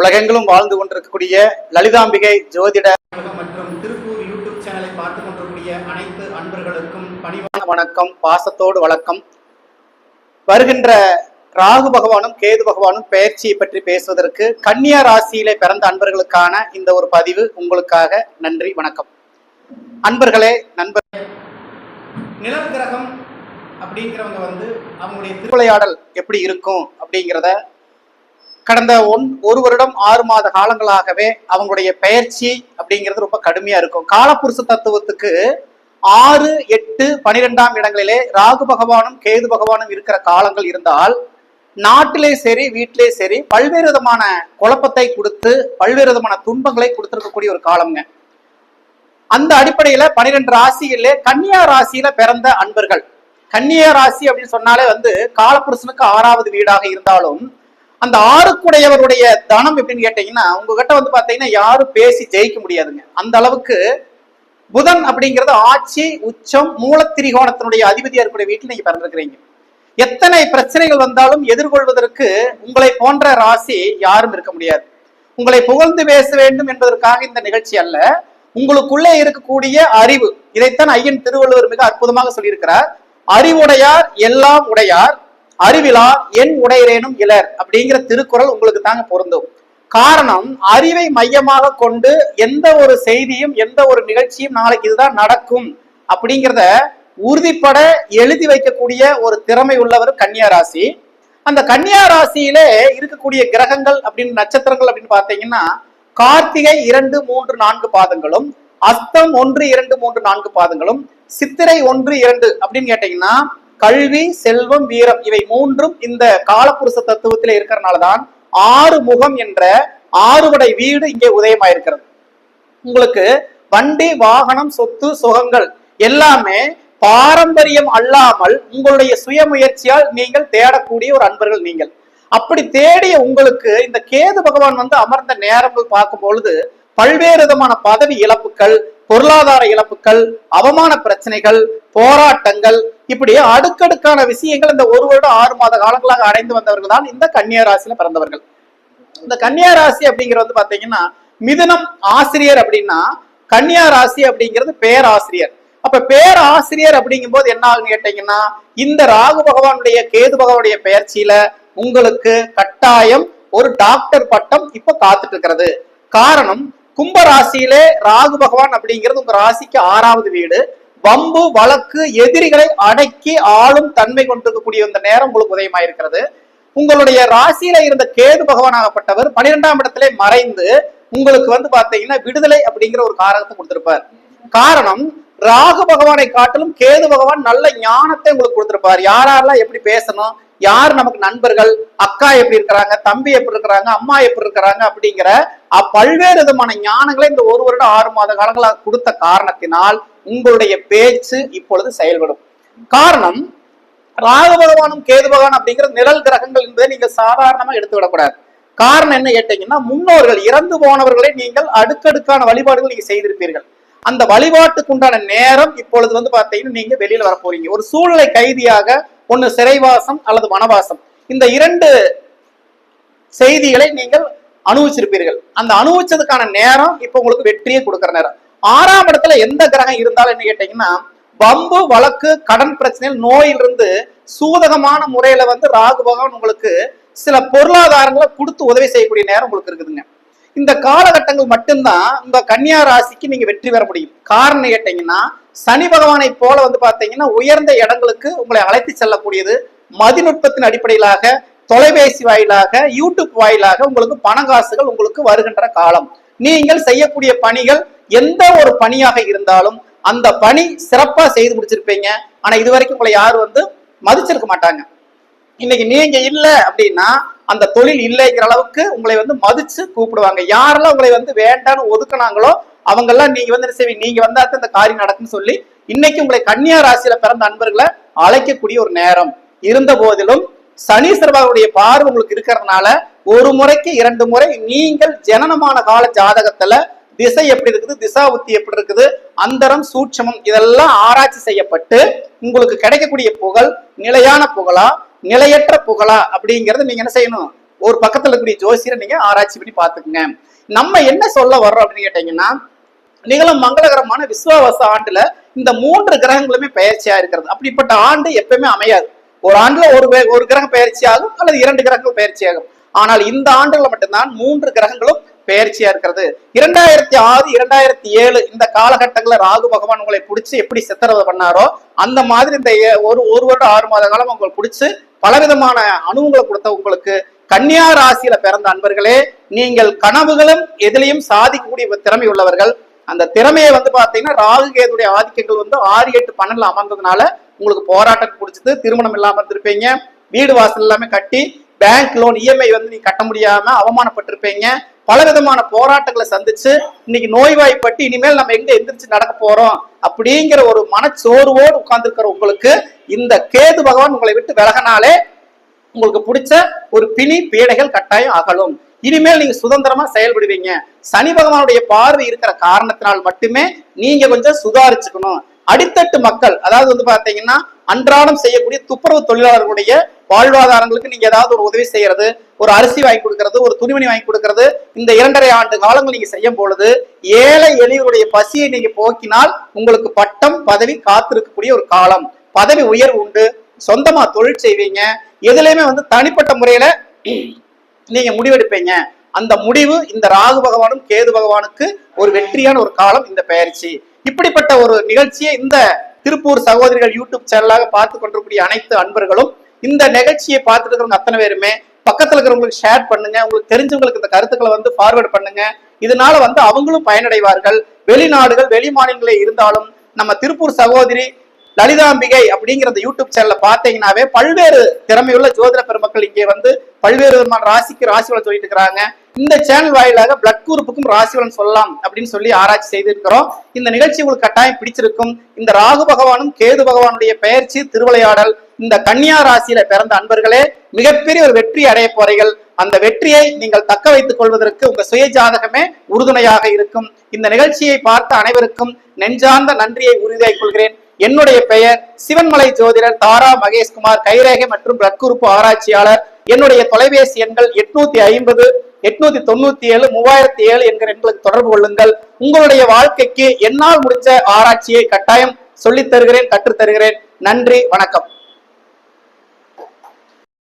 உலகெங்கிலும் வாழ்ந்து கொண்டிருக்கக்கூடிய லலிதாம்பிகை ஜோதிட மற்றும் திருப்பூர் யூடியூப் சேனலை பார்த்து கொண்டிருக்கூடிய அனைத்து அன்பர்களுக்கும் பணிவான வணக்கம் பாசத்தோடு வணக்கம் வருகின்ற ராகு பகவானும் கேது பகவானும் பெயர்ச்சியை பற்றி பேசுவதற்கு கன்னியா ராசியிலே பிறந்த அன்பர்களுக்கான இந்த ஒரு பதிவு உங்களுக்காக நன்றி வணக்கம். அன்பர்களே நண்பர் நிழல் கிரகம் அப்படிங்கிறவங்க வந்து அவங்களுடைய திரு திருவிளையாடல் எப்படி இருக்கும் அப்படிங்கிறத கடந்த ஒன் ஒரு வருடம் ஆறு மாத காலங்களாகவே அவங்களுடைய பெயர்ச்சி அப்படிங்கிறது ரொம்ப கடுமையா இருக்கும். காலப்புருஷ தத்துவத்துக்கு ஆறு எட்டு பனிரெண்டாம் இடங்களிலே ராகு பகவானும் கேது பகவானும் இருக்கிற காலங்கள் இருந்தால் நாட்டிலே சரி வீட்டிலே சரி பல்வேறு விதமான குழப்பத்தை கொடுத்து பல்வேறு விதமான துன்பங்களை கொடுத்திருக்கக்கூடிய ஒரு காலம்ங்க. அந்த அடிப்படையில பனிரெண்டு ராசியிலே கன்னியா ராசியில பிறந்த அன்பர்கள். கன்னியா ராசி அப்படின்னு சொன்னாலே வந்து காலப்புருஷனுக்கு ஆறாவது வீடாக இருந்தாலும் அந்த ஆறுக்குடையவருடைய தனம் எப்படின்னு கேட்டீங்கன்னா உங்ககிட்ட வந்து பாத்தீங்கன்னா யாரும் பேசி ஜெயிக்க முடியாதுங்க. அந்த அளவுக்கு புதன் அப்படிங்கிறது ஆட்சி உச்சம் மூலத்திரிகோணத்தினுடைய அதிபதியா இருக்கக்கூடிய வீட்டில் நீங்க பிறந்திருக்கிறீங்க. எத்தனை பிரச்சனைகள் வந்தாலும் எதிர்கொள்வதற்கு உங்களை போன்ற ராசி யாரும் இருக்க முடியாது. உங்களை புகழ்ந்து பேச வேண்டும் என்பதற்காக இந்த நிகழ்ச்சி அல்ல. உங்களுக்குள்ளே இருக்கக்கூடிய அறிவு இதைத்தான் ஐயன் திருவள்ளுவர் மிக அற்புதமாக சொல்லியிருக்கிறார். அறிவுடையார் எல்லாம் உடையார். அறிவிலா என் உடையரேனும் இலர் அப்படிங்கிற திருக்குறள் உங்களுக்கு தாங்க பொருந்தும். காரணம் அறிவை மையமாக கொண்டு எந்த ஒரு செய்தியும் எந்த ஒரு நிகழ்ச்சியும் நாளைக்கு இதுதான் நடக்கும் அப்படிங்கிறத உறுதிப்பட எழுதி வைக்கக்கூடிய ஒரு திறமை உள்ளவர் கன்னியா ராசி அந்த கன்னியா ராசியிலே இருக்கக்கூடிய கிரகங்கள் அப்படின்னு நட்சத்திரங்கள் அப்படின்னு பார்த்தீங்கன்னா கார்த்திகை இரண்டு மூன்று நான்கு பாதங்களும் அஸ்தம் ஒன்று இரண்டு மூன்று நான்கு பாதங்களும் சித்திரை ஒன்று இரண்டு அப்படின்னு கேட்டீங்கன்னா கல்வி செல்வம் வீரம் இவை மூன்றும் இந்த காலப்புருஷ தத்துவத்திலே இருக்கிறனாலதான் ஆறு முகம் என்ற ஆறுபடை வீடு இங்கே உதயமாயிருக்கிறது. உங்களுக்கு வண்டி வாகனம் சொத்து சுகங்கள் எல்லாமே பாரம்பரியம் அல்லாமல் உங்களுடைய சுய முயற்சியால் நீங்கள் தேடக்கூடிய ஒரு அன்பர்கள் நீங்கள். அப்படி தேடிய உங்களுக்கு இந்த கேது பகவான் வந்து அமர்ந்த நேரங்கள் பார்க்கும் பொழுது பல்வேறு விதமான பதவி இழப்புகள் பொருளாதார இழப்புகள் அவமான பிரச்சனைகள் போராட்டங்கள் இப்படி அடுக்கடுக்கான விஷயங்கள் இந்த ஒரு வருடம் ஆறு மாத காலங்களாக அடைந்து வந்தவர்கள் தான் இந்த கன்னியா ராசியில பிறந்தவர்கள். இந்த கன்னியா ராசி அப்படிங்கிறது வந்து பாத்தீங்கன்னா மிதுனம் ஆசிரியர் அப்படின்னா கன்னியா ராசி அப்படிங்கிறது பேராசிரியர். அப்ப பேராசிரியர் அப்படிங்கும் போது என்ன ஆகுன்னு கேட்டீங்கன்னா இந்த ராகு பகவானுடைய கேது பகவானுடைய பெயர்ச்சியில உங்களுக்கு கட்டாயம் ஒரு டாக்டர் பட்டம் இப்ப காத்துட்டு இருக்கிறது. காரணம் கும்ப ராசியிலே ராகு பகவான் அப்படிங்கிறது உங்க ராசிக்கு ஆறாவது வீடு. வம்பு வழக்கு எதிரிகளை அடக்கி ஆளும் தன்மை கொண்டிருக்கக்கூடிய இந்த நேரம் உங்களுக்கு உதயமாயிருக்கிறது. உங்களுடைய ராசியில இருந்த கேது பகவான் ஆகப்பட்டவர் பனிரெண்டாம் இடத்திலே மறைந்து உங்களுக்கு வந்து பாத்தீங்கன்னா விடுதலை அப்படிங்கிற ஒரு காரணத்தை கொடுத்திருப்பார். காரணம் ராகு பகவானை காட்டிலும் கேது பகவான் நல்ல ஞானத்தை உங்களுக்கு கொடுத்திருப்பார். யாரெல்லாம் எப்படி பேசணும் யார் நமக்கு நண்பர்கள்? அக்கா எப்படி இருக்கிறாங்க? தம்பி எப்படி இருக்கிறாங்க? அம்மா எப்படி இருக்கிறாங்க? அப்படிங்கிற பல்வேறு விதமான ஞானங்களை இந்த ஒரு வருடம் ஆறு மாத காலங்களாக கொடுத்த காரணத்தினால் உங்களுடைய பேச்சு இப்பொழுது செயல்படும். காரணம் ராகு பகவானும் கேது பகவான் அப்படிங்கிற நிழல் கிரகங்கள் என்பதை நீங்க சாதாரணமா எடுத்து விடக்கூடாது காரணம் என்ன கேட்டீங்கன்னா முன்னோர்கள் இறந்து போனவர்களை நீங்கள் அடுக்கடுக்கான வழிபாடுகள் நீங்க செய்திருப்பீர்கள். அந்த வழிபாட்டுக்கு உண்டான நேரம் இப்பொழுது வந்து பாத்தீங்கன்னா நீங்க வெளியில வர போறீங்க ஒரு சூழ்நிலை கைதியாக ஒன்று சிறைவாசம் அல்லது வனவாசம். இந்த இரண்டு செய்திகளை நீங்கள் அனுபவிச்சிருப்பீர்கள். அந்த அனுபவிச்சதுக்கான நேரம் இப்போ உங்களுக்கு வெற்றியை கொடுக்குற நேரம். ஆறாம் இடத்துல எந்த கிரகம் இருந்தாலும் என்ன கேட்டீங்கன்னா பம்பு வழக்கு கடன் பிரச்சனையில் நோயிலிருந்து சூதகமான முறையில வந்து ராகு பகவான் உங்களுக்கு சில பொருளாதாரங்களை கொடுத்து உதவி செய்யக்கூடிய நேரம் உங்களுக்கு இருக்குதுங்க. இந்த காலகட்டங்கள் மட்டும்தான் உங்க கன்னியா ராசிக்கு நீங்க வெற்றி பெற முடியும். காரணம் கேட்டீங்கன்னா சனி பகவானை போல வந்து பாத்தீங்கன்னா உயர்ந்த இடங்களுக்கு உங்களை அழைத்து செல்லக்கூடியது மதிநுட்பத்தின் அடிப்படையிலாக தொலைபேசி வாயிலாக யூடியூப் வாயிலாக உங்களுக்கு பணங்காசுகள் உங்களுக்கு வருகின்ற காலம். நீங்கள் செய்யக்கூடிய பணிகள் எந்த ஒரு பணியாக இருந்தாலும் அந்த பணி சிறப்பா செய்து முடிச்சிருப்பீங்க. ஆனா இது வரைக்கும் உங்களை யாரும் வந்து மதிச்சிருக்க மாட்டாங்க. இன்னைக்கு நீங்க இல்ல அப்படின்னா அந்த தொழில் இல்லைங்கிற அளவுக்கு உங்களை வந்து மதிச்சு கூப்பிடுவாங்க. யாரெல்லாம் உங்களை வந்து வேண்டான்னு ஒதுக்குனாங்களோ அவங்கெல்லாம் நீங்க வந்து என்ன செய்வீங்க? நீங்க வந்தா தான் இந்த காரியம் நடக்கும்னு சொல்லி இன்னைக்கு உங்களை கன்னியா ராசியில பிறந்த அன்பர்களை அழைக்கக்கூடிய ஒரு நேரம். இருந்த போதிலும் சனீஸ்வரனுடைய பார்வை உங்களுக்கு இருக்கிறதுனால ஒரு முறைக்கு இரண்டு முறை நீங்கள் ஜனனமான கால ஜாதகத்துல திசை எப்படி இருக்குது? திசா உத்தி எப்படி இருக்குது? அந்தரம் சூட்சமம் இதெல்லாம் ஆராய்ச்சி செய்யப்பட்டு உங்களுக்கு கிடைக்கக்கூடிய புகழ் நிலையான புகழா நிலையற்ற புகழா அப்படிங்கறத நீங்க என்ன செய்யணும்? ஒரு பக்கத்துல இருக்கக்கூடிய ஜோசியரை நீங்க ஆராய்ச்சி பண்ணி பாத்துக்குங்க நம்ம என்ன சொல்ல வர்றோம் அப்படின்னு கேட்டீங்கன்னா நிகழும் மங்களகரமான விஸ்வாவச ஆண்டுல இந்த மூன்று கிரகங்களுமே பயிற்சியா இருக்கிறது. அப்படிப்பட்ட ஆண்டு எப்பவுமே அமையாது. ஒரு ஆண்டுல ஒரு ஒரு கிரகம் பயிற்சி ஆகும் அல்லது இரண்டு கிரகங்கள் பயிற்சி ஆகும் ஆனால் இந்த ஆண்டுல மட்டும்தான் மூன்று கிரகங்களும் பெயர்ச்சியா இருக்கிறது. இரண்டாயிரத்தி ஆறு இரண்டாயிரத்தி ஏழு இந்த காலகட்டங்கள்ல ராகு பகவான் உங்களை பிடிச்சி எப்படி சித்திரவதை பண்ணாரோ அந்த மாதிரி இந்த ஏ- ஒரு ஒரு வருடம் ஆறு மாத காலம் உங்களை பிடிச்சு பலவிதமான அனுபவங்களை கொடுத்த உங்களுக்கு கன்னியா ராசியில பிறந்த அன்பர்களே நீங்கள் கனவுகளும் எதிலையும் சாதிக்கக்கூடிய திறமை உள்ளவர்கள். அந்த திறமையை வந்து பாத்தீங்கன்னா ராகு கேதுடைய ஆதிக்கங்கள் வந்து ஆறு எட்டு பன்னெண்டுல அமர்ந்ததுனால உங்களுக்கு போராட்டம் பிடிச்சது திருமணம் இல்லாம இருந்திருப்பீங்க வீடு வாசல் எல்லாமே கட்டி பேங்க் லோன் இஎம்ஐ வந்து நீங்க கட்ட முடியாம அவமானப்பட்டிருப்பீங்க. பல விதமான போராட்டங்களை சந்திச்சு இன்னைக்கு நோய்வாய்ப்பட்டு இனிமேல் நம்ம எங்க எந்திரிச்சு நடக்க போறோம் அப்படிங்கிற ஒரு மனச்சோர்வோடு உட்கார்ந்துருக்கிற உங்களுக்கு இந்த கேது பகவான் உங்களை விட்டு விலகினாலே உங்களுக்கு பிடிச்ச ஒரு பிணி பீடைகள் கட்டாயம் அகலும். இனிமேல் நீங்க சுதந்திரமா செயல்படுவீங்க. சனி பகவானுடைய பார்வை இருக்கிற காரணத்தினால் மட்டுமே நீங்க கொஞ்சம் சுதாரிச்சுக்கணும். அடித்தட்டு மக்கள் அதாவது வந்து பாத்தீங்கன்னா அன்றாடம் செய்யக்கூடிய துப்புரவு தொழிலாளர்களுடைய வாழ்வாதாரங்களுக்கு நீங்க ஏதாவது ஒரு உதவி செய்யறது ஒரு அரிசி வாங்கி கொடுக்கறது ஒரு துணிமணி வாங்கி கொடுக்கறது இந்த இரண்டரை ஆண்டு காலங்கள் நீங்க செய்யும் பொழுது ஏழை எளியவருடைய பசியை நீங்க போக்கினால் உங்களுக்கு பட்டம் பதவி காத்திருக்கக்கூடிய ஒரு காலம். பதவி உயர்வு உண்டு சொந்தமா தொழில் செய்வீங்க எதுலையுமே வந்து தனிப்பட்ட முறையில நீங்க முடிவெடுப்பீங்க. அந்த முடிவு இந்த ராகு பகவானும் கேது பகவானுக்கு ஒரு வெற்றியான ஒரு காலம் இந்த பெயர்ச்சி இப்படிப்பட்ட ஒரு நிகழ்ச்சியை இந்த திருப்பூர் சகோதரிகள் யூடியூப் சேனலாக பார்த்து கொண்டிருக்கக்கூடிய அனைத்து அன்பர்களும் இந்த நிகழ்ச்சியை பார்த்துட்டு இருக்கிறவங்க அத்தனை பேருமே பக்கத்துல இருக்கிறவங்களுக்கு ஷேர் பண்ணுங்க. உங்களுக்கு தெரிஞ்சவங்களுக்கு இந்த கருத்துக்களை வந்து ஃபார்வர்ட் பண்ணுங்க. இதனால வந்து அவங்களும் பயனடைவார்கள். வெளிநாடுகள் வெளி மாநிலங்களே இருந்தாலும் நம்ம திருப்பூர் சகோதரி லலிதாம்பிகை அப்படிங்கிற அந்த யூடியூப் சேனல பாத்தீங்கன்னாவே பல்வேறு திறமையுள்ள ஜோதிட பெருமக்கள் இங்கே வந்து பல்வேறு விதமான ராசிக்கு ராசி சொல்லிட்டு இருக்கிறாங்க. இந்த சேனல் வாயிலாக பிளட் குரூப்புக்கும் ராசி பலன் சொல்லலாம் அப்படின்னு சொல்லி ஆராய்ச்சி செய்திருக்கிறோம். இந்த நிகழ்ச்சி உங்களுக்கு கட்டாயம் பிடிச்சிருக்கும். இந்த ராகு பகவானும் கேது பகவானுடைய பெயர்ச்சி திருவிளையாடல் இந்த கன்னியா ராசியில பிறந்த அன்பர்களே மிகப்பெரிய ஒரு வெற்றி அடைய போறீர்கள். அந்த வெற்றியை நீங்கள் தக்க வைத்துக் கொள்வதற்கு உங்க சுய ஜாதகமே உறுதுணையாக இருக்கும். இந்த நிகழ்ச்சியை பார்த்த அனைவருக்கும் நெஞ்சார்ந்த நன்றியை உறுதியாகிக் கொள்கிறேன். என்னுடைய பெயர் சிவன்மலை ஜோதிடர் தாரா மகேஷ்குமார் கைரேகை மற்றும் ரக்குறுப்பு ஆராய்ச்சியாளர். என்னுடைய தொலைபேசி எண்கள் எட்நூத்தி ஐம்பது எட்நூத்தி தொண்ணூத்தி ஏழு மூவாயிரத்தி ஏழு என்கிற எண்களுக்கு தொடர்பு கொள்ளுங்கள். உங்களுடைய வாழ்க்கைக்கு என்னால் முடிஞ்ச ஆராய்ச்சியை கட்டாயம் சொல்லித் தருகிறேன் கற்றுத் தருகிறேன். நன்றி வணக்கம்.